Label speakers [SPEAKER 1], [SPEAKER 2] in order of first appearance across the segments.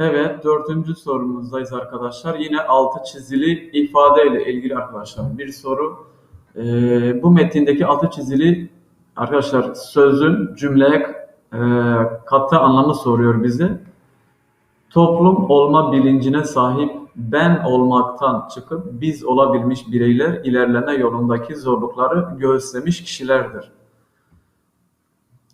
[SPEAKER 1] Evet, dördüncü sorumuzdayız arkadaşlar. Yine altı çizili ifadeyle ilgili arkadaşlar bir soru. Ee, bu metindeki altı çizili arkadaşlar sözün cümleye e, katı anlamı soruyor bize. Toplum olma bilincine sahip ben olmaktan çıkıp biz olabilmiş bireyler ilerleme yolundaki zorlukları göğüslemiş kişilerdir.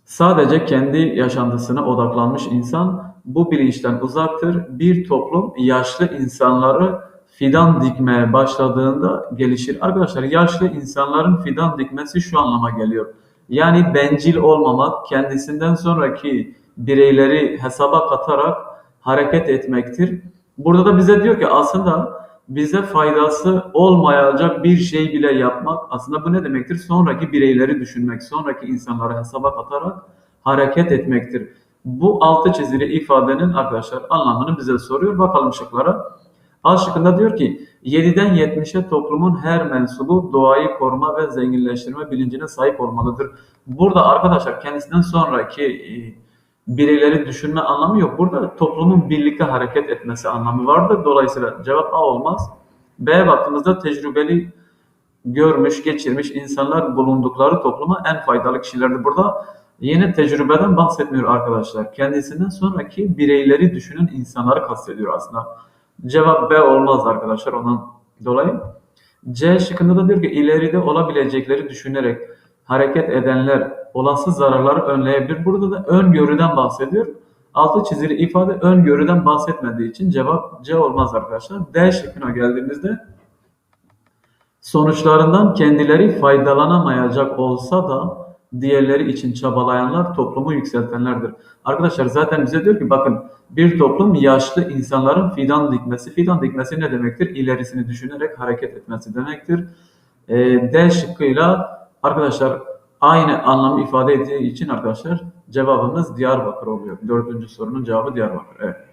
[SPEAKER 1] Sadece kendi yaşantısına odaklanmış insan bu bilinçten uzaktır. Bir toplum yaşlı insanları fidan dikmeye başladığında gelişir. Arkadaşlar yaşlı insanların fidan dikmesi şu anlama geliyor. Yani bencil olmamak, kendisinden sonraki bireyleri hesaba katarak hareket etmektir. Burada da bize diyor ki aslında bize faydası olmayacak bir şey bile yapmak aslında bu ne demektir? Sonraki bireyleri düşünmek, sonraki insanları hesaba katarak hareket etmektir. Bu altı çizili ifadenin arkadaşlar anlamını bize soruyor. Bakalım şıklara. A şıkkında diyor ki 7'den 70'e toplumun her mensubu doğayı koruma ve zenginleştirme bilincine sahip olmalıdır. Burada arkadaşlar kendisinden sonraki e, bireyleri düşünme anlamı yok. Burada toplumun birlikte hareket etmesi anlamı vardır. Dolayısıyla cevap A olmaz. B baktığımızda tecrübeli görmüş, geçirmiş insanlar bulundukları topluma en faydalı kişilerdir. Burada yeni tecrübeden bahsetmiyor arkadaşlar. Kendisinden sonraki bireyleri düşünün insanları kastediyor aslında. Cevap B olmaz arkadaşlar ondan dolayı. C şıkkında da diyor ki ileride olabilecekleri düşünerek hareket edenler olası zararları önleyebilir. Burada da öngörüden bahsediyor. Altı çizili ifade öngörüden bahsetmediği için cevap C olmaz arkadaşlar. D şıkkına geldiğimizde sonuçlarından kendileri faydalanamayacak olsa da diğerleri için çabalayanlar toplumu yükseltenlerdir. Arkadaşlar zaten bize diyor ki bakın bir toplum yaşlı insanların fidan dikmesi. Fidan dikmesi ne demektir? İlerisini düşünerek hareket etmesi demektir. E, D şıkkıyla arkadaşlar aynı anlamı ifade ettiği için arkadaşlar cevabımız Diyarbakır oluyor. Dördüncü sorunun cevabı Diyarbakır. Evet.